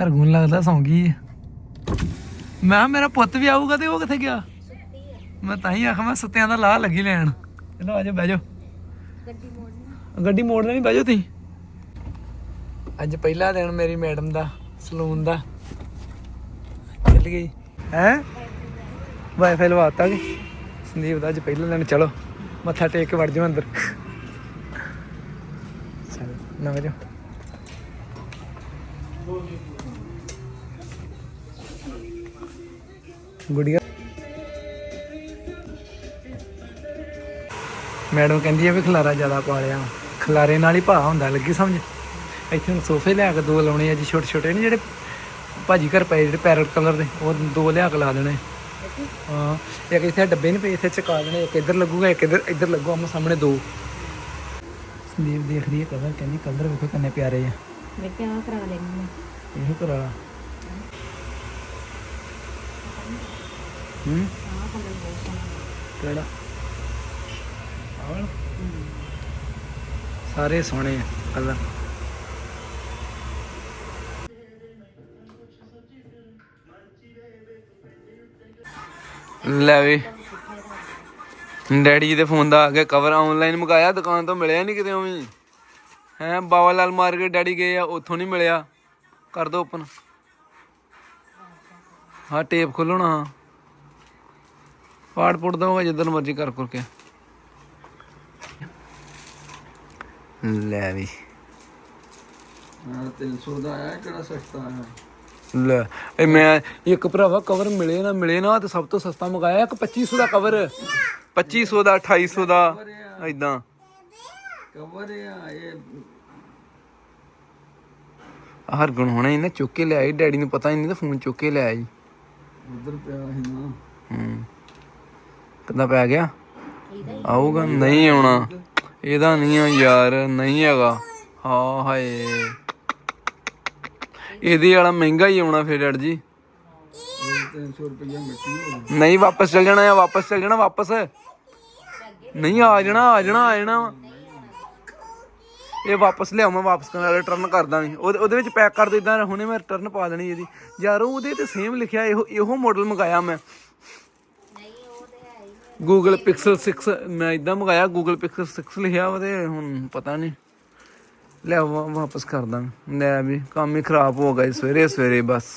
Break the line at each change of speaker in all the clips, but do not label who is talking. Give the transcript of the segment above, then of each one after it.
ਹਰਗੁਣ ਲੱਗਦਾ ਸੌਂ ਗਈ ਹੈ। ਮੈਂ ਕਿਹਾ, ਮੇਰਾ ਪੁੱਤ ਵੀ ਆਊਗਾ ਤੇ ਉਹ ਕਿੱਥੇ ਗਿਆ? ਮੈਂ ਤਾਂ ਹੀ ਆਖਾਂ ਮੈਂ ਸੁੱਤਿਆਂ ਦਾ ਲਾਹ ਲੱਗੀ ਲੈਣ। ਚਲੋ ਆਜੋ ਬਹਿ ਜਾਓ।
ਗੱਡੀ ਮੋੜਨੀ
ਗੱਡੀ ਮੋੜ ਲੈਣੀ ਬਹਿ ਜਾਓ ਤੁਸੀਂ। ਅੱਜ ਪਹਿਲਾ ਦਿਨ ਮੇਰੀ ਮੈਡਮ ਦਾ, ਸਲੂਨ ਦਾ। ਚੱਲ ਗਈ। ਹੈ? ਵਾਈਫਾਈ ਲਵਾਤਾ ਕਿ? ਸੰਦੀਪ ਦਾ ਅੱਜ ਪਹਿਲਾ ਦਿਨ, ਚਲੋ। ਮੱਥਾ ਟੇਕ ਕੇ ਵੜ ਜਾਓ ਅੰਦਰ। ਚਲੋ ਨਾ ਵਜੋ ਗੁੜੀਆ। ਮੈਡਮ ਕਹਿੰਦੀ ਆ ਵੀ ਖਲਾਰਾ ਜ਼ਿਆਦਾ ਪਾ ਲਿਆ। ਖਲਾਰੇ ਨਾਲ ਹੀ ਭਾ ਹੁੰਦਾ ਲੱਗੀ ਸਮਝ? ਇੱਥੇ ਹੁਣ ਸੋਫੇ ਲਿਆ ਕੇ ਦੋ ਲਾਉਣੇ ਆ ਜੀ ਛੋਟੇ ਛੋਟੇ ਨੇ ਜਿਹੜੇ ਭਾਜੀ ਘਰ ਪਏ ਜਿਹੜੇ ਪੈਰਟ ਕਲਰ ਦੇ ਉਹ ਦੋ ਲਿਆ ਕੇ ਲਾ ਦੇਣੇ। ਹਾਂ ਇੱਕ ਇੱਥੇ ਡੱਬੇ ਨਹੀਂ ਪਏ ਇੱਥੇ ਚਕਾ ਦੇਣੇ ਇੱਕ ਇੱਧਰ ਲੱਗੂਗਾ ਇੱਕ ਇੱਧਰ ਇੱਧਰ ਲੱਗੂ ਆਮੋ ਸਾਹਮਣੇ ਦੋ। ਸੰਦੀਪ ਦੇਖ ਰਹੀ ਹੈ ਕਲਰ ਕਹਿੰਦੀ ਕਲਰ ਵੇਖੋ ਕਿੰਨੇ ਪਿਆਰੇ ਆ।
ਮੈਂ ਕਿਹਾ ਕਰਾ ਲੈਣੀ
ਇਹੋ ਕਰਾ। ਹੂੰ ਕਿਹੜਾ? ਸਾਰੇ ਸੋਹਣੇ ਆ ਕਲਰ ਲੈ ਵੀ ਡੈਡੀ ਜੀ ਦੇ ਫੋਨ ਦਾ ਆ ਗਿਆ ਕਵਰ ਆਨਲਾਈਨ ਮੰਗਾਇਆ ਦੁਕਾਨ ਤੋਂ ਮਿਲਿਆ ਨਹੀਂ ਕਿਤੇ ਉਵੇਂ ਹੈ ਬਾਵਾ ਲਾਲ ਮਾਰਕੀਟ ਡੈਡੀ ਗਏ ਆ ਉੱਥੋਂ ਨਹੀਂ ਮਿਲਿਆ ਕਰ ਦੋ ਓਪਨ ਹਾਂ ਟੇਪ ਖੋਲਣਾ ਹਾਂ ਪਾੜ ਪੁੱਟ ਦਊਗਾ ਜਿੱਦਨ ਮਰਜ਼ੀ ਕਰ ਕਰ ਕੇ। ਲੈ ਵੀ।
ਹਾਂ 300 ਦਾ ਆਇਆ ਕਿਹੜਾ ਸਸਤਾ ਆਇਆ?
ਲੈ ਇਹ ਮੈਂ ਇੱਕ ਭਰਾਵਾ ਕਵਰ ਮਿਲੇ ਨਾ ਮਿਲੇ ਨਾ ਤੇ ਸਭ ਤੋਂ ਸਸਤਾ ਮੰਗਾਇਆ ਇੱਕ 2500 ਦਾ ਕਵਰ 2500 ਦਾ 2800 ਦਾ ਇਦਾਂ
ਕਵਰ ਆ ਇਹ
ਹਰ ਗੁਣ ਹੋਣਾ ਇਹਨੇ ਚੁੱਕ ਕੇ ਲਿਆਈ ਡੈਡੀ ਨੂੰ ਪਤਾ ਹੀ ਨਹੀਂ ਤਾਂ ਫੋਨ ਚੁੱਕ ਕੇ ਲਿਆਇਆ ਜੀ
ਉਧਰ ਪਿਆ ਸੀ ਨਾ।
ਹੂੰ। ਕਿੱਦਾਂ ਪੈ ਗਿਆ? ਆਊਗਾ? ਨਹੀਂ ਆਉਣਾ। ਇਹਦਾ ਨਹੀਂ ਆ ਯਾਰ ਨਹੀਂ ਹੈਗਾ। ਹਾਂ ਹਾਏ। ਇਹਦੇ ਵਾਲਾ ਮਹਿੰਗਾ ਹੀ ਆਉਣਾ ਫਿਰ ਡੈਡ ਜੀ।
ਉਹ 300 ਰੁਪਏ ਮਿੱਟੀ
ਨਹੀਂ ਵਾਪਸ ਚੱਲ ਜਾਣਾ ਆ ਵਾਪਸ ਚੱਲ ਜਾਣਾ ਵਾਪਸ। ਨਹੀਂ ਆ ਜਾਣਾ ਆ ਜਾਣਾ ਆ ਜਾਣਾ। ਇਹ ਵਾਪਸ ਲਿਆਉ ਮੈਂ ਵਾਪਸ ਕਰਨ ਰਿਟਰਨ ਕਰ ਦਾਂਗੇ ਉਹਦੇ ਉਹਦੇ ਵਿੱਚ ਪੈਕ ਕਰ ਦਿੰਦਾ ਹੁਣੇ ਮੈਂ ਰਿਟਰਨ ਪਾ ਦੇਣੀ ਇਹਦੀ। ਯਾਰ ਉਹਦੇ ਤੇ ਸੇਮ ਲਿਖਿਆ ਇਹੋ ਇਹੋ ਮਾਡਲ ਮੰਗਾਇਆ ਮੈਂ। ਗੂਗਲ ਪਿਕਸਲ 6 ਮੈਂ ਇਦਾਂ ਮੰਗਾਇਆ ਗੂਗਲ ਪਿਕਸਲ 6 ਲਿਖਿਆ ਉਹਦੇ ਹੁਣ ਪਤਾ ਨਹੀਂ ਲੈ ਵਾ- ਵਾਪਸ ਕਰ ਦਾਂਗੇ ਲੈ ਵੀ ਕੰਮ ਹੀ ਖਰਾਬ ਹੋ ਗਿਆ ਸਵੇਰੇ ਸਵੇਰੇ ਬਸ।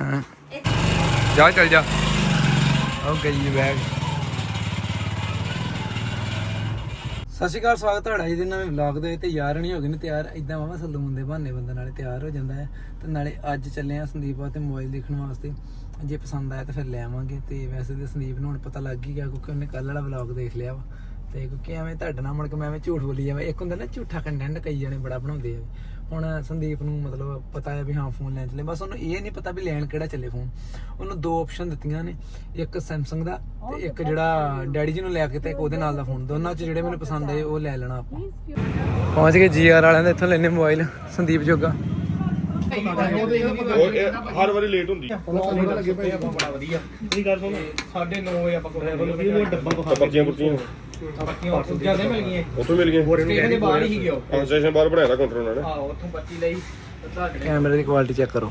ਹਾਂ? ਜਾ ਚੱਲ ਜਾ। ਓਕੇ ਜੀ ਬੈਗ ਸਤਿ ਸ਼੍ਰੀ ਅਕਾਲ ਸਵਾਗਤ ਤੁਹਾਡਾ ਜੀ ਦੇ ਨਵੇਂ ਵਲੌਗ ਦੇ ਤੇ ਯਾਰ ਨਹੀਂ ਹੋ ਗਏ ਨੇ ਤਿਆਰ। ਇਦਾਂ ਵਾਵਾ ਸਲੂਨ ਦੇ ਬਹਾਨੇ ਬੰਦਾ ਨਾਲੇ ਤਿਆਰ ਹੋ ਜਾਂਦਾ ਹੈ। ਤੇ ਨਾਲੇ ਅੱਜ ਚੱਲੇ ਆ ਸੰਦੀਪ ਤੇ ਮੋਬਾਈਲ ਦੇਖਣ ਵਾਸਤੇ। ਜੇ ਪਸੰਦ ਆਇਆ ਤਾਂ ਫਿਰ ਲੈ ਆਵਾਂਗੇ। ਤੇ ਵੈਸੇ ਤੇ ਸੰਦੀਪ ਨੂੰ ਹੁਣ ਪਤਾ ਲੱਗ ਹੀ ਗਿਆ ਕਿਉਂਕਿ ਉਹਨੇ ਕੱਲ ਵਾਲਾ ਵਲੌਗ ਦੇਖ ਲਿਆ ਵਾ। ਤੇ ਕਿਉਂਕਿ ਐਵੇਂ ਤੁਹਾਡੇ ਨਾਲ ਮੁੜ ਕੇ ਮੈਂ ਐਵੇਂ ਝੂਠ ਬੋਲੀ ਜਾਵਾਂ। ਇੱਕ ਹੁੰਦਾ ਨਾ ਝੂਠਾ ਕੰਟੈਂਟ ਕਈ ਜਣੇ ਬੜਾ ਬਣਾਉਂਦੇ ਆ। ਹੁਣ ਸੰਦੀਪ ਨੂੰ ਮਤਲਬ ਪਤਾ ਹੈ ਵੀ ਹਾਂ ਫੋਨ ਲੈਣ ਚੱਲੇ। ਬਸ ਉਹਨੂੰ ਇਹ ਨਹੀਂ ਪਤਾ ਵੀ ਲੈਣ ਕਿਹੜਾ ਚੱਲੇ ਫੋਨ ਉਹਨੂੰ ਦੋ ਆਪਸ਼ਨ ਦਿੱਤੀਆਂ ਨੇ। ਇੱਕ ਸੈਮਸੰਗ ਦਾ ਤੇ ਇੱਕ ਜਿਹੜਾ ਡੈਡੀ ਜੀ ਨੂੰ ਲੈ ਕੇ ਤੇ ਇੱਕ ਉਹਦੇ ਨਾਲ ਦਾ ਫੋਨ ਦੋਨਾਂ ਚ ਜਿਹੜੇ ਮੈਨੂੰ ਪਸੰਦ ਆਏ ਉਹ ਲੈ ਲੈਣਾ ਆਪਾਂ। ਪਹੁੰਚ ਗਏ ਜੀਆਰ ਵਾਲਿਆਂ ਦੇ ਇੱਥੋਂ ਲੈਨੇ ਮੋਬਾਈਲ ਸੰਦੀਪ ਜੋਗਾ।
ਉਹ ਇਹ ਹਰ ਵਾਰੀ ਲੇਟ ਹੁੰਦੀ ਪਰਚੀਆਂ ਪੁਰਚੀਆਂ ਉੱਥੋਂ ਮਿਲ ਗਏ। ਹਾਂ ਸਟੇਸ਼ਨ ਬਾਹਰ ਬਣਾਇਆ ਦਾ ਕਾਊਂਟਰ ਉਹਨਾਂ ਨੇ।
ਕੈਮਰੇ ਦੀ ਕੁਆਲਿਟੀ ਚੈੱਕ ਕਰੋ।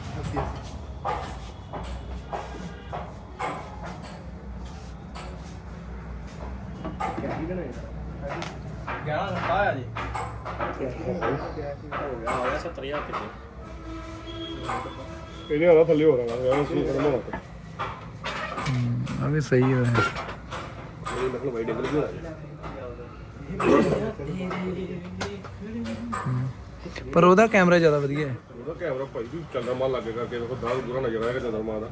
ਇਹਨੇ ਹਾਲਾ ਥੱਲੇ ਹੋ ਰਹਾ ਯਾਰ ਉਸ ਨੂੰ ਕਰਨਾ ਹੁੰਦਾ
ਆ ਵੀ ਸਹੀ ਹੈ
ਇਹ ਮਤਲਬ ਵਾਈਡ ਐਂਗਲ ਵੀ ਹੋਣਾ
ਪਰ ਉਹਦਾ ਕੈਮਰਾ ਜ਼ਿਆਦਾ ਵਧੀਆ ਹੈ।
ਉਹਦਾ ਕੈਮਰਾ ਭਾਈ ਵੀ ਚੰਦਰਮਾ ਲੱਗੇ ਕਰਕੇ ਵੇਖੋ ਦਾਗ ਦੂਰਾ ਨਜ਼ਰ ਆਏਗਾ ਚੰਦਰਮਾ ਦਾ।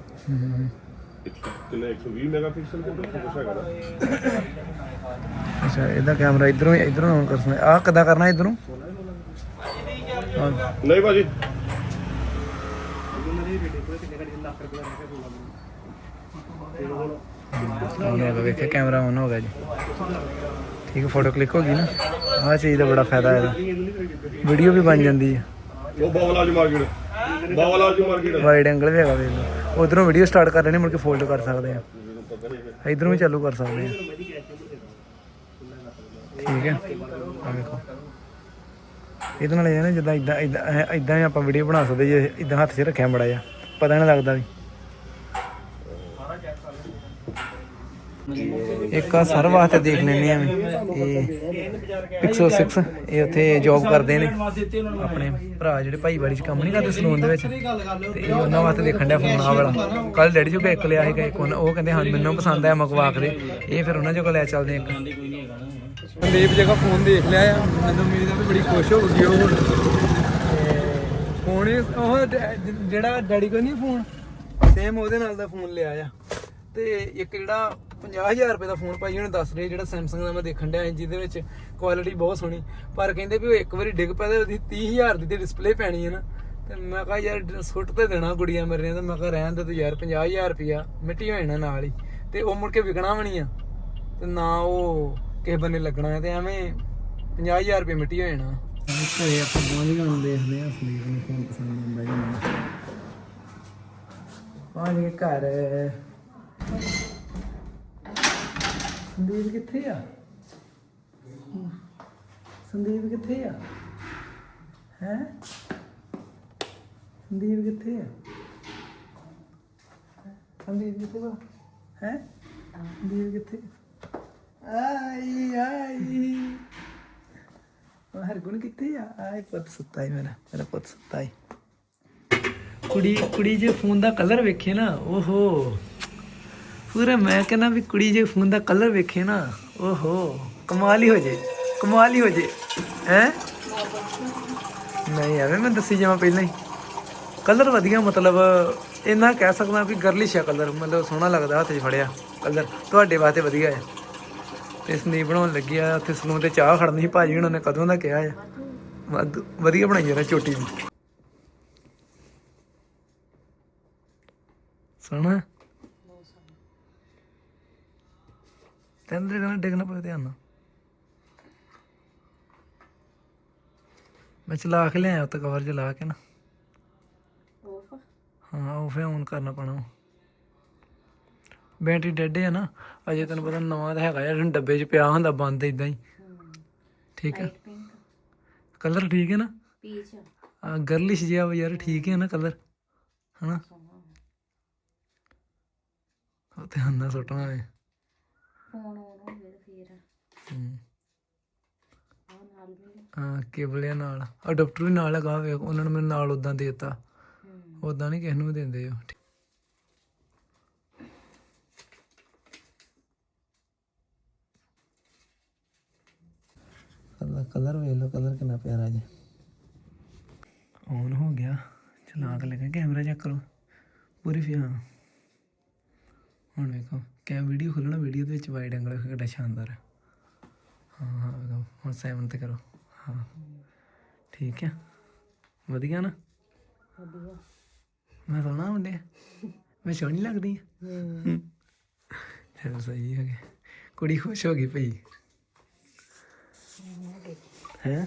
ਕਿੰਨੇ 120 ਮੈਗਾਪਿਕਸਲ ਦੇ ਕੁਝ ਹੈਗਾ ਨਾ
ਅੱਛਾ ਇਹਦਾ ਕੈਮਰਾ ਇਧਰੋਂ ਇਧਰੋਂ ਆਨ ਕਰ ਸਕਦਾ ਆ ਕਿੱਦਾਂ ਕਰਨਾ ਇਧਰੋਂ?
ਨਹੀਂ ਭਾਜੀ।
ਆਨ ਹੋ ਗਿਆ ਵੇਖਿਆ ਕੈਮਰਾ ਆਨ ਹੋ ਗਿਆ ਜੀ। ਠੀਕ ਹੈ ਫੋਟੋ ਕਲਿੱਕ ਹੋ ਗਈ ਨਾ? ਆਹ ਚੀਜ਼ ਦਾ ਬੜਾ ਫਾਇਦਾ ਇਹਦਾ। ਵੀਡੀਓ ਵੀ ਬਣ ਜਾਂਦੀ ਹੈ।
ਉਹ ਬਾਵਲਾਜ ਮਾਰਕੀਟ ਬਾਵਲਾਜ ਮਾਰਕੀਟ
ਵਾਈਡ ਐਂਗਲ ਵੀ ਹੈਗਾ ਵੇਖ ਲਓ। ਉਧਰੋਂ ਵੀਡੀਓ ਸਟਾਰਟ ਕਰ ਲੈਣੀ ਮੁੜ ਕੇ ਫੋਲਡ ਕਰ ਸਕਦੇ ਆ। ਇਧਰੋਂ ਵੀ ਚਾਲੂ ਕਰ ਸਕਦੇ ਆ। ਠੀਕ ਹੈ। ਆ ਵੇਖੋ। ਇਹਦੇ ਨਾਲ ਇਹ ਨਾ ਜਿੱਦਾਂ, ਇਦਾਂ ਇਦਾਂ ਇਦਾਂ ਹੀ ਆਪਾਂ ਵੀਡੀਓ ਬਣਾ ਸਕਦੇ ਜੇ, ਇਦਾਂ ਹੱਥ 'ਚ ਰੱਖਿਆ ਬੜਾ ਜਿਹਾ। ਪਤਾ ਨਹੀਂ ਲੱਗਦਾ ਵੀ। ਇੱਕ ਆ ਸਰ ਵਾਸਤੇ ਦੇਖ ਲੈਨੇ ਆ ਇਹ ਪਿਕਸਲ 6 ਇਹ ਉੱਥੇ ਜੌਬ ਕਰਦੇ ਨੇ। ਆਪਣੇ ਭਰਾ ਜਿਹੜੇ ਭਾਈ ਚ ਕੰਮ ਨਹੀਂ ਕਰਦੇ ਸਲੂਨ ਦੇ ਵਿੱਚ, ਤੇ ਉਹਨਾਂ ਵਾਸਤੇ ਦੇਖਣ ਡਿਆ ਫੋਨ ਆ ਵਾਲਾ। ਕੱਲ ਡੈਡੀ ਚੋਂ ਇੱਕ ਲਿਆ ਸੀਗਾ ਇੱਕ ਉਹ ਕਹਿੰਦੇ, ਹਾਂ ਮੈਨੂੰ ਪਸੰਦ ਆਇਆ ਮਕਵਾਕ ਦੇ। ਇਹ ਫਿਰ ਉਹਨਾਂ ਚੋਂ ਲੈ ਚੱਲਦੇ ਇੱਕ। ਸੰਦੀਪ ਜਗਾ ਫੋਨ ਦੇਖ ਲਿਆ ਆ, ਮੈਨੂੰ ਉਮੀਦ ਆ ਵੀ ਬੜੀ ਖੁਸ਼ ਹੋਊਗੀ ਉਹ। ਹੁਣ ਫੋਨ ਉਹ ਜਿਹੜਾ ਡੈਡੀ ਕੋਲ ਨਹੀਂ ਫੋਨ ਸੇਮ ਉਹਦੇ ਨਾਲ ਦਾ ਫੋਨ ਲਿਆ ਆ। ਤੇ ਇੱਕ ਜਿਹੜਾ 50000 ਰੁਪਏ ਦਾ ਫੋਨ ਭਾਈ ਉਹਨੇ ਦੱਸ ਰਿਹਾ ਜਿਹੜਾ Samsung ਦਾ ਮੈਂ ਦੇਖਣ ਡਿਆ ਜਿਹਦੇ ਵਿੱਚ ਕੁਆਲਿਟੀ ਬਹੁਤ ਸੋਹਣੀ। ਪਰ ਕਹਿੰਦੇ ਵੀ ਉਹ ਇੱਕ ਵਾਰੀ ਡਿੱਗ ਪਿਆ ਤੇ ਉਹਦੀ 30000 ਦੀ ਤੇ ਡਿਸਪਲੇ ਪੈਣੀ ਹੈ ਨਾ। ਤੇ ਮੈਂ ਕਿਹਾ ਯਾਰ ਸੁੱਟ ਤੇ ਦੇਣਾ ਗੁੜੀਆਂ ਮੇਰੇ ਨੇ ਤੇ ਮੈਂ ਕਿਹਾ ਰਹਿਣ ਦੇ ਤੂੰ ਯਾਰ 50000 ਰੁਪਿਆ ਮਿੱਟੀ ਹੋ ਜਾਣਾ ਨਾਲ ਹੀ। ਤੇ ਉਹ ਮੁੜ ਕੇ ਵਿਕਣਾ ਵੀ ਨਹੀਂ ਆ। ਤੇ ਨਾ ਉਹ ਕਿਸੇ ਬੰਨੇ ਲੱਗਣਾ ਹੈ ਤੇ ਐਵੇਂ 50000 ਰੁਪਏ ਮਿੱਟੀ ਹੋ ਜਾਣਾ ਘਰੇ ਆਪਾਂ ਪਹੁੰਚ ਗਏ ਹੁਣ ਦੇਖਦੇ ਆ ਸੰਦੀਪ ਨੂੰ ਫੋਨ ਪਸੰਦ ਆਉਂਦਾ ਜਾਂ ਨਹੀਂ। ਪਹੁੰਚ ਗਏ ਘਰ। ਸੰਦੀਪ ਕਿੱਥੇ ਆ? ਸੰਦੀਪ ਕਿੱਥੇ ਆ? ਹੈ? ਸੰਦੀਪ ਕਿੱਥੇ ਆ? ਸੰਦੀਪ ਕਿੱਥੇ ਵਾ? ਹੈ? ਸੰਦੀਪ ਕਿੱਥੇ? ਆਈ ਆਈ। ਉਹ ਹਰਗੁਣ ਕਿੱਥੇ ਆ? ਆਏ ਪੁੱਤ ਸੁੱਤਾ ਹੀ ਮੇਰਾ ਮੇਰਾ ਪੁੱਤ ਸੁੱਤਾ ਹੀ ਕੁੜੀ ਕੁੜੀ ਜੇ ਫੋਨ ਦਾ ਕਲਰ ਵੇਖੇ ਨਾ, ਓਹੋ। ਪੂਰਾ ਮੈਂ ਕਹਿੰਦਾ ਵੀ ਕੁੜੀ ਜੇ ਫੋਨ ਦਾ ਕਲਰ ਵੇਖੇ ਨਾ, ਓਹੋ, ਕਮਾਲ ਹੀ ਹੋ ਜੇ, ਕਮਾਲ ਹੀ ਹੋ ਜੇ, ਹੈ? ਨਹੀਂ ਐਵੇਂ ਮੈਂ ਦੱਸੀ ਜਾਵਾਂ ਪਹਿਲਾਂ ਹੀ। ਕਲਰ ਵਧੀਆ, ਮਤਲਬ ਇੰਨਾ ਕਹਿ ਸਕਦਾ ਵੀ ਗਰਲਿਸ਼ ਆ ਕਲਰ ਮਤਲਬ ਸੋਹਣਾ ਲੱਗਦਾ ਹੱਥ 'ਚ ਫੜਿਆ ਕਲਰ ਤੁਹਾਡੇ ਵਾਸਤੇ ਵਧੀਆ ਹੈ ਤੇ ਸੰਦੀਪ ਬਣਾਉਣ ਲੱਗੀ ਆ ਉੱਥੇ ਸਲੂਨ ਤੇ ਚਾਹ ਖੜਨੀ ਸੀ, ਭਾਜੀ ਉਹਨਾਂ ਨੇ ਕਦੋਂ ਦਾ ਕਿਹਾ ਆ। ਵਾਧੂ- ਵਧੀਆ ਬਣਾਈ ਜਰਾ ਚੋਟੀ ਵੀ। ਸੋਹਣਾ? ਤੈਨੂੰ ਕਹਿੰਦਾ ਡਿੱਗਣਾ ਪਵੇ ਧਿਆਨ ਨਾਲ। ਮੈਂ ਚਲਾ ਕੇ ਲਿਆਇਆ ਉੱਤੇ ਕਵਰ ਚਲਾ ਕੇ ਨਾ।
ਆਫ
ਹਾਂ ਉਹ ਫੇ ਔਨ ਕਰਨਾ ਪੈਣਾ ਬੈਟਰੀ ਡੈਡ ਹੈ ਨਾ ਅਜੇ ਤੈਨੂੰ ਪਤਾ ਨਵਾਂ ਤਾਂ ਹੈਗਾ ਯਾਰ ਡੱਬੇ 'ਚ ਪਿਆ ਹੁੰਦਾ ਬੰਦ ਇਦਾਂ ਹੀ। ਠੀਕ ਹੈ ਕਲਰ ਠੀਕ ਹੈ ਨਾ?
ਪੀਚ
ਆ। ਗਰਲਿਸ਼ ਜਿਹਾ ਵਾ ਯਾਰ ਠੀਕ ਹੈ ਨਾ ਕਲਰ ਹਨਾ? ਉਹ ਤੇ ਹੰਨਾ ਸੁੱਟਣਾ ਹੈ
ਫੋਨ ਆਨ ਹੋ ਗਿਆ ਤੇ ਫੇਰ।
ਹੂੰ।
ਆ ਨਾਲ ਵੀ
ਹਾਂ ਕੇਬਲ ਆ ਨਾਲ ਅਡਾਪਟਰ ਵੀ ਨਾਲ ਲਗਾ ਵੇ ਉਹਨਾਂ ਨੇ ਮੈਨੂੰ ਨਾਲ ਉਦਾਂ ਦੇ ਦਿੱਤਾ।
ਹੂੰ।
ਉਦਾਂ ਨਹੀਂ ਕਿਸ ਨੂੰ ਵੀ ਦਿੰਦੇ ਉਹ। ਕਲਰ ਕਲਰ ਵੇਖ ਲਓ ਕਲਰ ਕਿੰਨਾ ਪਿਆਰਾ ਜੀ ਔਨ ਹੋ ਗਿਆ। ਚਲਾ ਕੇ ਲੱਗਾ ਕੈਮਰਾ ਚੈੱਕ ਕਰੋ ਪੂਰੀ ਫਿਰ ਹਾਂ। ਹੁਣ ਵੇਖੋ। ਕੈ ਵੀਡੀਓ ਖੋਲਣਾ ਵੀਡੀਓ ਦੇ ਵਿੱਚ ਵਾਈਡ ਐਂਗਲ ਕਿੱਡਾ ਸ਼ਾਨਦਾਰ ਹੈ। ਹਾਂ ਹਾਂ ਹੁਣ 7 ਤੇ ਕਰੋ। ਹਾਂ ਠੀਕ ਹੈ। ਵਧੀਆ ਨਾ?
ਵਧੀਆ।
ਮੈਂ ਸੋਹਣਾ ਹੁੰਦੇ ਮੈਂ ਸੋਹਣੀ ਲੱਗਦੀ
ਹੂੰ।
ਚਲ ਸਹੀ ਹੋ ਗਿਆ। ਕੁੜੀ ਖੁਸ਼ ਹੋ ਗਈ ਭਈ। ਹੈ?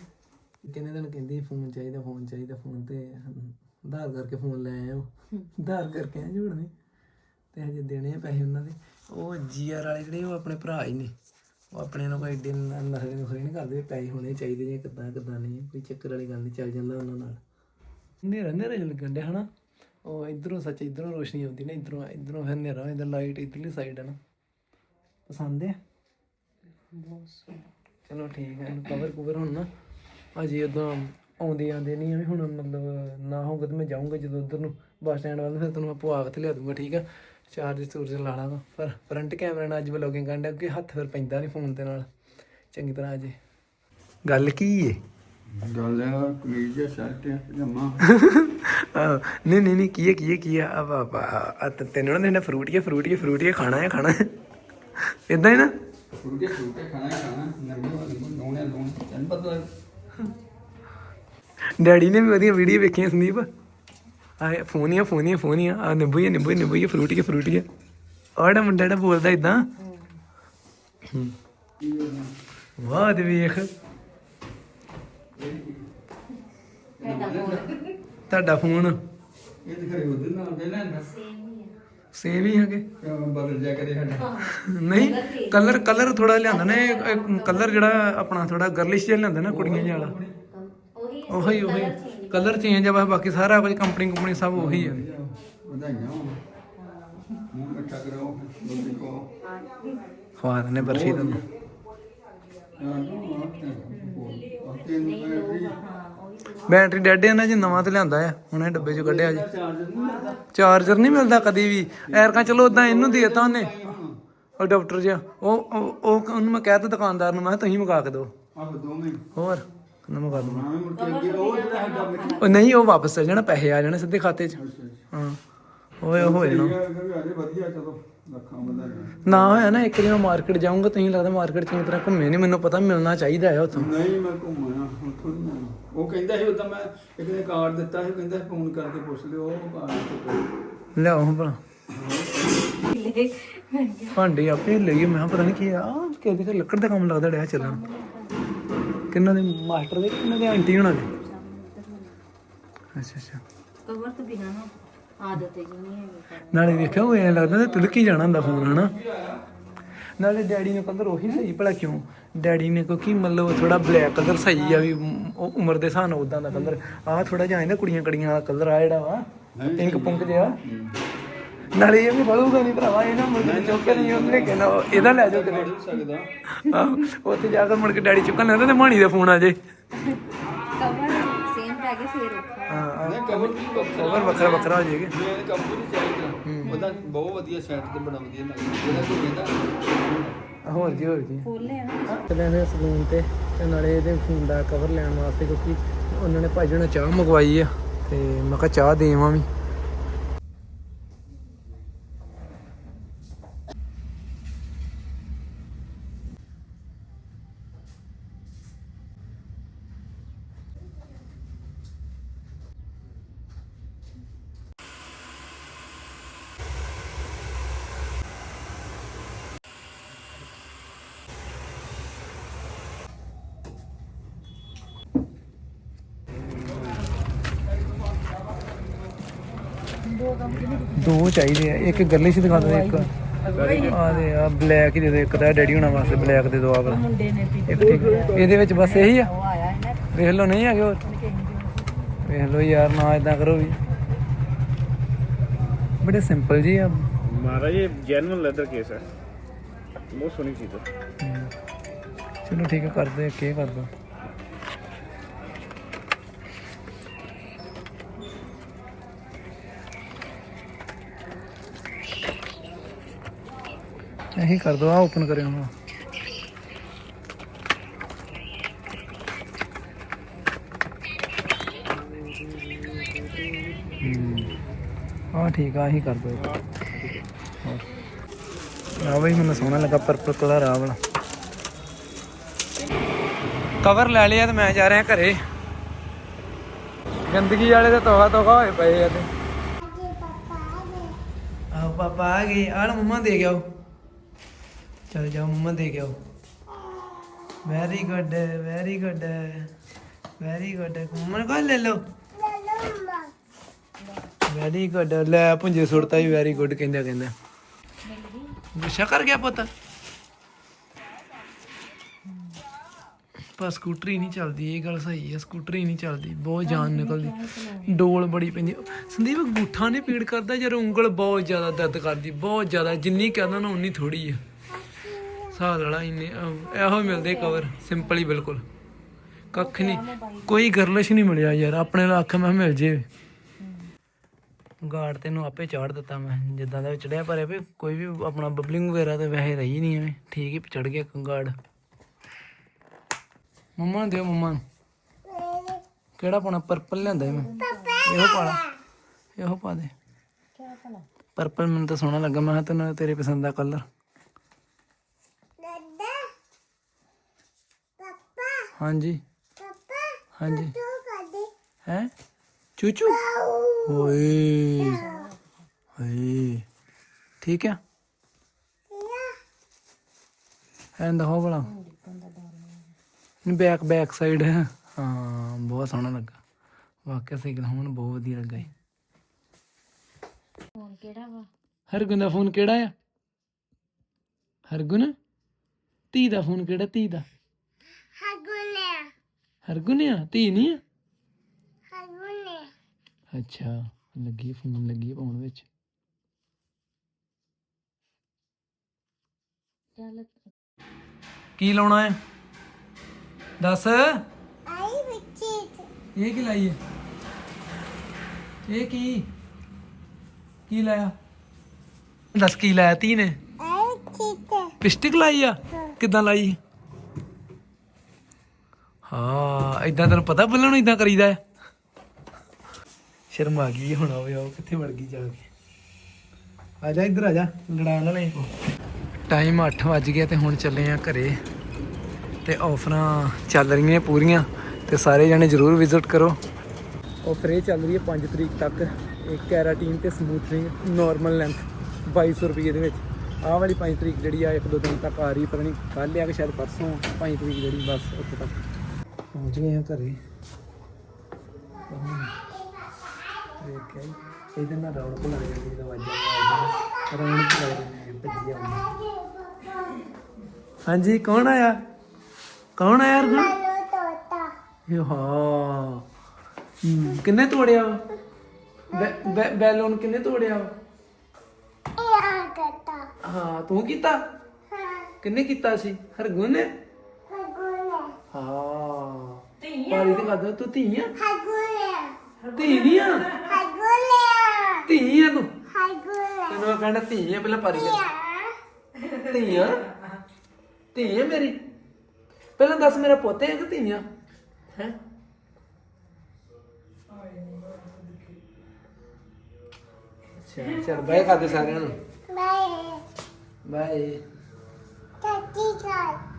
ਕਿੰਨੇ ਦਿਨ ਕਹਿੰਦੀ ਫੋਨ ਚਾਹੀਦਾ ਫੋਨ ਚਾਹੀਦਾ ਫੋਨ ਤੇ ਆਧਾਰ ਕਰਕੇ ਫੋਨ ਲੈ ਆਇਆ ਉਹ ਆਧਾਰ ਕਰਕੇ ਆ ਜੋੜਨੇ ਤੇ ਹਜੇ ਦੇਣੇ ਆ ਪੈਸੇ ਉਹਨਾਂ ਦੇ। ਉਹ ਜੀਆਰ ਵਾਲੇ ਜਿਹੜੇ, ਉਹ ਆਪਣੇ ਭਰਾ ਹੀ ਨੇ। ਉਹ ਆਪਣੇ ਨੂੰ ਕੋਈ ਏਡੇ ਨ- ਨਖਰੇ ਨੂੰ ਨਹੀਂ ਕਰਦੇ, ਪੈਸੇ ਹੋਣੇ ਚਾਹੀਦੇ ਜਾਂ ਕਿੱਦਾਂ ਕਿੱਦਾਂ ਨਹੀਂ, ਕੋਈ ਚੱਕਰ ਵਾਲੀ ਗੱਲ ਨਹੀਂ, ਚੱਲ ਜਾਂਦਾ ਉਹਨਾਂ ਨਾਲ। ਹਨੇਰਾ ਹਨੇਰਾ ਜਿਹਾ ਲੱਗਣ ਡਿਆ ਹਨਾ। ਉਹ ਇਧਰੋਂ ਸੱਚ ਇਧਰੋਂ ਰੋਸ਼ਨੀ ਆਉਂਦੀ ਨਾ, ਇਧਰੋਂ ਇਧਰੋਂ ਫਿਰ ਹਨੇਰਾ, ਇਧਰ ਲਾਈਟ ਇਧਰਲੀ ਸਾਈਡ ਹੈ ਨਾ। ਪਸੰਦ ਹੈ
ਬਹੁਤ ਸੋਹਣਾ
ਚਲੋ ਠੀਕ ਹੈ ਇਹਨੂੰ ਕਵਰ ਕਵਰ ਹੁਣ ਨਾ। ਅਜੇ ਉਦੋਂ ਆਉਂਦੇ ਆਉਂਦੇ ਨਹੀਂ ਆ ਵੀ ਹੁਣ ਮਤਲਬ ਨਾ ਹੋਊਗਾ ਤੇ ਮੈਂ ਜਾਊਂਗਾ ਜਦੋਂ ਉਧਰ ਨੂੰ, ਬੱਸ ਸਟੈਂਡ ਵੱਲ, ਫਿਰ ਤੈਨੂੰ ਮੈਂ ਪਵਾ ਕੇ ਤੇ ਲਿਆ ਦੂੰਗਾ, ਠੀਕ ਆ। ਚਾਰਜ ਚੂਰਜ ਲਾ ਲਾਂਗਾ ਪਰ ਫਰੰਟ ਕੈਮਰਾ ਨਾਲ ਅੱਜ ਵਲੋਗਿੰਗ ਕਰਨ ਡਿਆ ਕਿ ਹੱਥ ਫਿਰ ਪੈਂਦਾ ਨਹੀਂ ਫੋਨ ਦੇ ਨਾਲ। ਚੰਗੀ ਤਰ੍ਹਾਂ ਅਜੇ। ਗੱਲ ਕੀ ਏ?
ਗੱਲ ਆ ਕਮੀਜ਼ ਜਾਂ ਸ਼ਰਟ ਜਾਂ ਪਜਾਮਾ।
ਆਹ, ਨਹੀਂ ਨਹੀਂ ਨਹੀਂ ਕੀ ਹੈ ਕੀ ਹੈ ਕੀ ਹੈ ਆ ਬਾਬਾ ਆ ਤੇ ਤੈਨੂੰ ਨਾ ਦੇਣਾ ਫਰੂਟ ਹੀ ਫਰੂਟ ਹੀ ਫਰੂਟ ਹੀ ਖਾਣਾ ਹੈ ਖਾਣਾ ਇਦਾਂ ਹੀ ਨਾ?
ਫਰੂਟੇ ਫਰੂਟੇ ਖਾਣਾ ਹੀ ਖਾਣਾ ਨਰਮੇ ਵਾਲੀ ਲੋਣੇ ਲੋਣ ਤੈਨੂੰ ਪਤਾ।
ਡੈਡੀ ਨੇ ਵੀ ਵਧੀਆ ਵੀਡੀਓ ਵੇਖੀਆਂ ਸੰਦੀਪ। ਆਏ ਫੋਨ ਹੀ ਆ ਫੋਨ ਹੀ ਆ ਨਿੰਬੂ ਹੀ ਆ, ਨਿੰਬੂ ਨਿੰਬੂ ਫਰੂਟ ਆ, ਫਰੂਟ ਹੀ ਆ। ਆਹ ਜਿਹੜਾ ਮੁੰਡਾ ਜਿਹੜਾ ਬੋਲਦਾ ਇਦਾਂ ਵਾਹ ਤੇ ਵੇਖ। ਤੁਹਾਡਾ ਫੋਨ।
ਇਹ ਤੇ ਖਰੇ ਉਹਦੇ ਨਾਲ ਦੇ ਲੈਂਦਾ।
ਸੇਮ ਹੀ ਹੈਗੇ
ਬਦਲ ਜਾ ਕਰੇ ਸਾਡਾ।
ਨਹੀਂ ਕਲਰ ਕਲਰ ਥੋੜਾ ਲਿਆਂਦਾ ਨਾ ਕਲਰ ਜਿਹੜਾ ਆਪਣਾ ਥੋੜਾ ਗਰਲਿਸ਼ ਜਿਹਾ ਲਿਆਂਦਾ ਨਾ ਕੁੜੀਆਂ ਜਿਹਾ ਵਾਲਾ।
ਉਹੀ
ਉਹੀ ਉਹੀ। ਕਲਰ ਚੇਂਜ ਆ ਬਸ ਬਾਕੀ ਸਾਰਾ ਕੁਝ ਕੰਪਨੀ ਕੰਪਨੀ ਸਭ ਉਹੀ ਆ।
ਵਧਾਈਆਂ ਹੋਣ। ਮੂੰਹ ਮਿੱਠਾ ਕਰਾਓ ਬੋਲੀ ਕੋ
ਦਿੰਦੇ ਬਰਫੀ ਤੁਹਾਨੂੰ। ਬੈਟਰੀ? ਡੈਡ ਹੈ ਨਾ ਜੀ ਨਵਾਂ ਤੇ ਲਿਆਂਦਾ ਆ ਹੁਣੇ ਡੱਬੇ ਚੋਂ ਕੱਢਿਆ ਜੀ। ਚਾਰਜਰ ਨਹੀਂ ਮਿਲਦਾ ਕਦੀ ਵੀ। ਐਰਕਾਂ ਚਲੋ ਉਦਾਂ ਇਹਨੂੰ ਦੇਤਾ ਉਹਨੇ। ਉਹ ਡਾਕਟਰ ਜਿਹਾ ਉਹ ਉਹ- ਉਹ ਉਹਨੂੰ ਮੈਂ ਕਹਿਤਾ ਦੁਕਾਨਦਾਰ ਨੂੰ ਮੈਂ ਕਿਹਾ ਤੁਸੀਂ ਮੰਗਾ ਕੇ ਦਿਓ।
ਆਪ ਦੋਵੇਂ
ਹੋਰ? ਕਹਿੰਦਾ
ਮੁੜ ਕੇ ਅੱਗੇ ਉਹ ਜਿਹੜਾ
ਨਹੀਂ ਉਹ ਵਾਪਸ ਆ ਜਾਣਾ ਪੈਸੇ ਆ ਜਾਣੇ ਸਿੱਧੇ ਖਾਤੇ 'ਚ। ਹਾਂ ਓਏ ਉਹ ਹੋ ਜਾਣਾ
ਅਜੇ ਵਧੀਆ ਚਲੋ ਲੱਖਾਂ ਵਧਾਈਆਂ
ਨਾ ਹੋਇਆ ਨਾ ਇੱਕ ਦਿਨ ਮਾਰਕੀਟ ਜਾਊਂਗਾ ਤੁਸੀਂ ਲੱਗਦਾ ਮਾਰਕੀਟ ਚੰਗੀ ਤਰ੍ਹਾਂ ਘੁੰਮੇ ਨਹੀਂ ਮੈਨੂੰ ਪਤਾ ਮਿਲਣਾ ਚਾਹੀਦਾ ਹੈ ਉੱਥੋਂ।
ਨਹੀਂ ਮੈਂ ਘੁੰਮਣਾ ਨੀ। ਮੈਂ ਉਹ ਕਹਿੰਦਾ ਸੀ ਉਦੋਂ ਮੈਂ ਇੱਕ ਦਿਨ ਕਾਰਡ ਦਿੱਤਾ ਸੀ ਕਹਿੰਦਾ ਫੋਨ ਕਰਕੇ ਪੁੱਛ ਲਿਓ ਉਹ ਕਾਰਡ ਤੇ
ਲਿਆਓ ਭਲਾ। ਭਾਂਡੇ ਆਪੇ ਲੈ ਗਏ ਮੈਂ ਕਿਹਾ ਪਤਾ ਨਹੀਂ ਕੀ ਆ ਕਿਹਦੇ ਘਰ ਲੱਕੜ ਦਾ ਕੰਮ ਲੱਗਦਾ ਡਿਆ ਚੱਲਣ। ਕਿੰਨਾ ਦੇ ਮਾਸਟਰ ਦੇ ਕਿੰਨਾ ਦੇ ਆਂਟੀ ਹੋਣਾ ਦੇ? ਅੱਛਾ ਅੱਛਾ।
ਕਵਰ ਤੋਂ ਬਿਨਾ ਨਾ ਆਦਤ ਹੀ ਨਹੀਂ ਹੈਗੀ।
ਨਾਲੇ ਵੇਖਿਆ ਉਹ ਐਂ ਲੱਗਦਾ ਤੇ ਤਿਲਕੀ ਜਾਣਾ ਹੁੰਦਾ ਫੋਨ ਹਨਾ? ਨਾਲੇ ਡੈਡੀ ਨੇ ਕਲਰ ਉਹੀ ਸਹੀ ਭਲਾ ਕਿਉਂ? ਡੈਡੀ ਨੇ ਕਿਉਂਕਿ ਮਤਲਬ ਥੋੜਾ ਬਲੈਕ ਕਲਰ ਸਹੀ ਆ ਵੀ ਉਹ ਉਮਰ ਦੇ ਹਿਸਾਬ ਨਾਲ ਉਦਾਂ ਦਾ ਕਲਰ ਆਹ ਥੋੜਾ ਜਿਹਾ ਨਾ ਕੁੜੀਆਂ ਕੜੀਆਂ ਵਾਲਾ ਕਲਰ ਆ ਜਿਹੜਾ ਵਾ ਪਿੰਕ ਪੁੰਕ ਜਿਹਾ। ਨਾਲੇ ਇਹ ਵੀ ਬਲੂਗਾ ਨਹੀਂ ਭਰਾਵਾ ਇਹ ਨਾ ਮੁੜ ਕੇ ਚੁੱਕ ਕੇ ਨਹੀਂ ਉਹਨੇ ਉਹ ਇਹਦਾ ਲੈ ਜਾਓ ਕਿਤੇ।
ਸਕਦਾ
ਆਹੋ, ਉੱਥੇ ਜਾ ਕੇ ਮੁੜ ਕੇ ਡੈਡੀ ਚੁੱਕਣ ਲੈਂਦਾ ਤੇ ਮਾਣੀ ਦਾ ਫੋਨ ਆ ਜੇ।
ਕਵਰ ਸੇਮ ਪੈ ਗਏ ਫੇਰ ਔਖਾ।
ਹਾਂ
ਨਹੀਂ ਕਵਰ ਵੀ ਵੱਖਰਾ
ਕਵਰ ਵੱਖਰਾ ਵੱਖਰਾ ਹੋ ਜਾਏਗਾ।
ਵੀ ਨਹੀਂ ਚਾਹੀਦਾ। ਉਹਦਾ ਬਹੁਤ ਵਧੀਆ ਸੈੱਟ ਤੇ ਬੜਾ ਵਧੀਆ ਲੱਗਦਾ। ਜਿਹੜਾ ਕੋਈ ਕਹਿੰਦਾ
ਹੋਰ ਜੀ ਹੋਰ ਜੀ।
ਖੋਲੇ ਆ ਨਾ।
ਚੱਲੇ ਨੇ ਸਲੂਨ ਤੇ ਤੇ ਨਾਲੇ ਇਹਦੇ ਫੋਨ ਦਾ ਕਵਰ ਲੈਣ ਵਾਸਤੇ ਕਿਉਂਕਿ ਉਹਨਾਂ ਨੇ ਭਾਜੀ ਨੇ ਚਾਹ ਮੰਗਵਾਈ ਆ ਤੇ ਮੈਂ ਕਿਹਾ ਚਾਹ ਦੇਵਾਂ ਵੀ। ਦੋ ਚਾਹੀਦੇ ਆ ਇੱਕ ਗਰਲਿਸ਼ ਦਿਖਾ ਦਿਓ ਇੱਕ। ਆ ਦੇ ਆ ਬਲੈਕ ਹੀ ਦੇ ਦਿਓ ਇੱਕ ਤਾਂ ਡੈਡੀ ਹੋਣਾ ਵਾਸਤੇ ਬਲੈਕ ਦੇ ਦਿਓ ਆ ਵਾਲਾ।
ਮੁੰਡੇ ਨੇ ਵੀ
ਇੱਕ ਠੀਕ ਇਹਦੇ ਵਿੱਚ ਬਸ ਇਹੀ ਆ? ਵੇਖ ਲਓ ਨਹੀਂ ਹੈਗੇ ਹੋਰ? ਵੇਖ ਲਓ ਯਾਰ ਨਾ ਇਦਾਂ ਕਰੋ ਵੀ। ਬੜੇ ਸਿੰਪਲ ਜੀ ਆ।
ਮਹਾਰਾਜ ਇਹ ਜੈਨੂਅਲ ਲੈਦਰ ਕੇਸ ਹੈ। ਬਹੁਤ ਸੋਹਣੀ ਚੀਜ਼ ਹੈ।
ਚਲੋ ਠੀਕ ਹੈ ਕਰਦੇ ਕੀ ਕਰ ਦੋ ਇਹੀ ਕਰ ਦੋ ਆ ਓਪਨ ਕਰਿਓ ਹੁਣ। ਹਾਂ। ਠੀਕ ਆ ਇਹੀ ਕਰ ਦੋ। ਆ ਬਈ ਮੈਨੂੰ ਸੋਹਣਾ ਲੱਗਾ ਪਰਪਲ ਕਲਰ ਆ ਵਾਲਾ। ਕਵਰ ਲੈ ਲਿਆ ਤੇ ਮੈਂ ਜਾ ਰਿਹਾ ਘਰੇ। ਗੰਦਗੀ ਵਾਲੇ ਤੇ ਤੋਹਾ ਤੋਹਾ ਹੋਏ ਪਏ ਆ ਤੇ। ਆਹ ਪਾਪਾ ਆ ਗਏ। ਆਲ ਮੰਮਾ ਦੇ ਗਿਆ ਚਲ ਜਾਓ ਮੰਮਾ ਦੇ ਗਿਆ very good very good very good ਮੰਮਾ ਨੂੰ ਕਹ ਲੈ ਲਓ? ਵੈਰੀ ਗੁੱਡ ਲੈ ਪੁੰਜੇ ਸੁੱਟਤਾ ਹੀ ਵੈਰੀ ਗੁੱਡ ਕਹਿੰਦਾ ਕਹਿੰਦਾ। ਗੁੱਸਾ ਕਰ ਗਿਆ ਪੁੱਤ। ਪਰ ਸਕੂਟਰੀ ਨਹੀਂ ਚੱਲਦੀ ਇਹ ਗੱਲ ਸਹੀ ਹੈ ਸਕੂਟਰੀ ਨਹੀਂ ਚੱਲਦੀ ਬਹੁਤ ਜਾਨ ਨਿਕਲਦੀ। ਡੋਲ ਬੜੀ ਪੈਂਦੀ। ਸੰਦੀਪ ਅੰਗੂਠਾ ਨਹੀਂ ਪੀੜ ਕਰਦਾ ਜਦੋਂ ਉਂਗਲ ਬਹੁਤ ਜ਼ਿਆਦਾ ਦਰਦ ਕਰਦੀ ਬਹੁਤ ਜ਼ਿਆਦਾ ਜਿੰਨੀ ਕਹਦਾ ਨਾ ਉਨੀ ਥੋੜੀ ਆ। ਸਾਲ ਵਾਲਾ ਇੰਨੇ ਅਹ, ਇਹੋ ਮਿਲਦੇ ਕਵਰ ਸਿੰਪਲ ਹੀ ਬਿਲਕੁਲ। ਕੱਖ ਨਹੀਂ ਕੋਈ ਗਰਲਿਸ਼ ਨਹੀਂ ਮਿਲਿਆ ਯਾਰ ਆਪਣੇ ਨਾਲ ਅੱਖ ਮੈਂ ਮਿਲ ਜੇ। ਗਾਰਡ ਤੈਨੂੰ ਆਪੇ ਚਾੜ ਦਿੱਤਾ ਮੈਂ ਜਿੱਦਾਂ ਦਾ ਚੜਿਆ ਪਰ ਇਹ ਵੀ ਕੋਈ ਵੀ ਆਪਣਾ ਬਬਲਿੰਗ ਵਗੈਰਾ ਤੇ ਵੈਸੇ ਰਹੀ ਨਹੀਂ ਐਵੇਂ। ਠੀਕ ਹੀ ਚੜ ਗਿਆ ਗਾਰਡ ਮੰਮਾ ਨੂੰ ਦਿਓ ਮੰਮਾ ਨੂੰ। ਕਿਹੜਾ ਪਾਣਾ ਪਰਪਲ ਲਿਆਂਦਾ ਸੀ ਮੈਂ। ਇਹੋ ਪਾਲਾ ਇਹੋ ਪਾ ਦੇ। ਪਰਪਲ ਮੈਨੂੰ ਤਾਂ ਸੋਹਣਾ ਲੱਗਾ ਮੈਂ ਕਿਹਾ ਤੈਨੂੰ ਤੇਰੇ ਪਸੰਦ ਦਾ ਕਲਰ ਹਾਂਜੀ। ਹਾਂਜੀ। ਹੈ? ਚੂਚੂ? ਓਏ। ਓਏ। ਠੀਕ ਆ? ਐਂਡ ਹੋ ਬੜਾ ਨਹੀਂ ਬੈਕ ਬੈਕ ਸਾਈਡ ਹਾਂ ਬਹੁਤ ਸੋਹਣਾ ਲੱਗਾ। ਵਾਕਿਆ ਸਾਈਕਲ ਹੁਣ ਬਹੁਤ ਵਧੀਆ ਲੱਗਾ ਈ।
ਫੋਨ ਕਿਹੜਾ ਵਾ?
ਹਰਗੁਣ ਦਾ ਫੋਨ ਕਿਹੜਾ ਆ? ਹਰਗੁਣ? ਧੀ ਦਾ ਫੋਨ ਕਿਹੜਾ? ਧੀ ਦਾ। ਹਰਗੁਣ ਆ ਧੀ ਨਹੀਂ ਆ ਅੱਛਾ ਲੱਗੀ ਫੋਨ ਲੱਗੀ ਪਾਉਣ ਵਿੱਚ। ਕੀ ਲਾਉਣਾ ਹੈ? ਦੱਸ। ਇਹ ਕੀ ਲਾਈ ਹੈ? ਇਹ ਕੀ? ਕੀ ਲਾਇਆ? ਦੱਸ ਕੀ ਲਾਇਆ ਤੀ ਨੇ? ਪਿਸਟਿਕ ਲਾਈ ਆ? ਕਿੱਦਾਂ ਲਾਈ? ਹਾਂ ਇਦਾਂ ਤੈਨੂੰ ਪਤਾ ਬੁੱਲਣ ਨੂੰ ਇਦਾਂ ਕਰੀਦਾ ਹੈ? ਸ਼ਰਮ ਆ ਗਈ ਹੁਣ, ਆਵੇ ਉਹ ਕਿੱਥੇ ਵੜ ਗਈ ਜਾ ਕੇ? ਆ ਜਾ ਇੱਧਰ, ਆ ਜਾ ਲੜਾ ਨਾ। ਲੈ ਟਾਈਮ 8 ਵੱਜ ਗਿਆ ਤੇ ਹੁਣ ਚੱਲੇ ਆ ਘਰੇ। ਤੇ ਆਫਰਾਂ ਚੱਲ ਰਹੀਆਂ ਪੂਰੀਆਂ, ਤੇ ਸਾਰੇ ਜਣੇ ਜਰੂਰ ਵਿਜ਼ਿਟ ਕਰੋ। ਆਫਰ ਇਹ ਚੱਲ ਰਹੀ ਹੈ 5 ਤਰੀਕ ਤੱਕ। ਇੱਕ ਕੈਰਾਟੀਨ ਤੇ ਸਮੂਥਨਿੰਗ ਨਾਰਮਲ ਲੈਂਥ 2200 ਰੁਪਏ ਦੇ ਵਿੱਚ। ਆਹ ਵਾਲੀ 5 ਤਰੀਕ ਜਿਹੜੀ ਆ, ਇੱਕ ਦੋ ਦਿਨ ਤੱਕ ਆ ਰਹੀ, ਪਤਾ ਨਹੀਂ ਕੱਲ ਆ ਕਿ ਸ਼ਾਇਦ ਪਰਸੋਂ 5 ਤਰੀਕ ਜਿਹੜੀ, ਬਸ ਉੱਥੇ ਤੱਕ। ਪਹੁੰਚ ਗਏ ਆ ਘਰੇ। ਦੇਖ ਕੇ ਇਹਦੇ ਨਾਲ ਰੌਣਕ ਲੱਗ ਜਾਂਦੀ ਹੈ ਵਾਜਾ ਰੌਣਕ ਲੱਗ ਜਾਂਦੀ ਹੈ ਭੱਜੀ ਆਉਂਦੀ ਹਾਂਜੀ ਕੌਣ ਆਇਆ? ਕੌਣ ਆਇਆ ਅਰਗੁਣ ਇਹ ਹਾਂ। ਹਮ, ਕਿੰਨੇ ਤੋੜਿਆ? ਬੈਲੂਨ ਕਿੰਨੇ ਤੋੜਿਆ? ਵਾ? ਹਾਂ ਤੂੰ ਕੀਤਾ? ਕਿੰਨੇ ਕੀਤਾ ਸੀ? ਹਰਗੁਣ ਨੇ? ਹਾਂ। ਪਾਰੀ ਤੇ ਕਰਦਾ ਤੂੰ ਧੀ ਆ? ਧੀ ਨਹੀਂ ਆ? ਧੀ ਆ ਤੂੰ? ਤੈਨੂੰ ਮੈਂ ਕਹਿੰਦਾ ਧੀ ਆ ਪਹਿਲਾਂ ਪਾਰੀ ਕਰ। ਧੀ ਆ? ਧੀ ਆ ਮੇਰੀ? ਪਹਿਲਾਂ ਦੱਸ ਮੇਰਾ ਪੁੱਤ ਹੈ ਕਿ ਧੀ ਆ ਹੈ? ਅੱਛਾ ਚਲ ਬਾਏ ਕਰਦੇ ਸਾਰਿਆਂ ਨੂੰ। ਬਾਏ।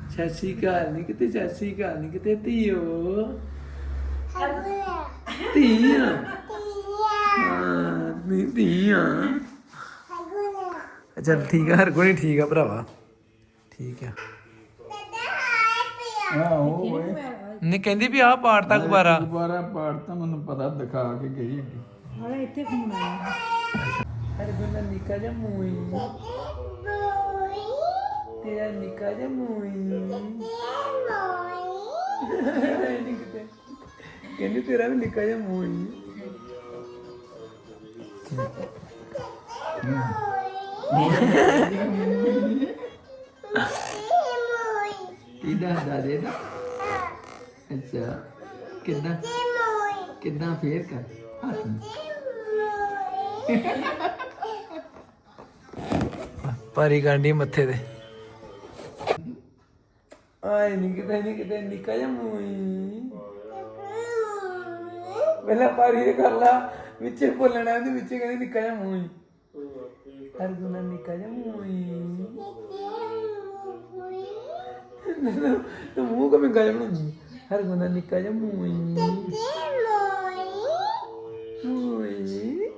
ਸਤਿ ਸ਼੍ਰੀ ਅਕਾਲ ਨਹੀਂ ਕਿਤੇ ਸਤਿ ਸ਼੍ਰੀ ਅਕਾਲ ਨਹੀਂ ਕਿਤੇ ਧੀਓ। ਧੀ ਆ ਹਾਂ ਨਹੀਂ ਧੀ ਆ ਚੱਲ ਠੀਕ ਆ ਹਰ ਕੋਈ ਠੀਕ ਆ ਭਰਾਵਾ। ਠੀਕ ਆ।
ਹਾਂ ਉਹ ਓਏ।
ਨੇ ਕਹਿੰਦੀ ਵੀ ਆਹ ਪਾੜ ਤੱਕ ਬਾਰਾ
ਦੁਬਾਰਾ ਪਾੜ ਤਾਂ ਮੈਨੂੰ ਪਤਾ ਦਿਖਾ ਕੇ ਗਈ ਅੱਗੇ
ਹਾਲੇ ਇੱਥੇ ਫੋਨ ਆਇਆ।
ਹਰ ਗੁੰਨਾ ਨਿੱਕਾ ਜਿਹਾ ਮੂਈ ਤੇਰਾ ਨਿੱਕਾ ਜਿਹਾ ਮੂਈ। ਨਹੀਂ ਕਿਤੇ ਕਹਿੰਦੀ ਤੇਰਾ ਵੀ ਨਿੱਕਾ ਜਿਹਾ ਮੂਈ। ਇਹਦਾ ਦਾਦੇ ਦਾ ਅੱਛਾ, ਕਿੱਦਾਂ? ਕਿੱਦਾਂ ਫੇਰ ਕਰ? ਹੱਥ ਨੂੰ। ਪਾਰੀ ਗਾਂਡੀ ਮੱਥੇ ਤੇ। ਆਏ ਨਹੀਂ ਕਿਤੇ ਨਹੀਂ ਕਿਤੇ ਨਿੱਕਾ ਜਿਹਾ ਮੂਈ ਪਹਿਲਾਂ ਪਾਰੀ ਦੇ ਕਰ ਲਾ ਵਿੱਚੇ ਬੋਲਣਾ ਤੇ ਵਿੱਚੇ ਕਹਿੰਦੇ ਨਿੱਕਾ ਜਿਹਾ ਮੂਈ ਹਰ ਗੁਨਾ ਨਿੱਕਾ ਜਿਹਾ ਮੂਈ ਤੂੰ ਮੂੰਹ ਕਮੇ ਗਾਇ ਬਣਾਉਂਦੀ ਹਰ ਗੁਨਾ ਨਿੱਕਾ ਜਿਹਾ ਮੂਈ ਮੂਈ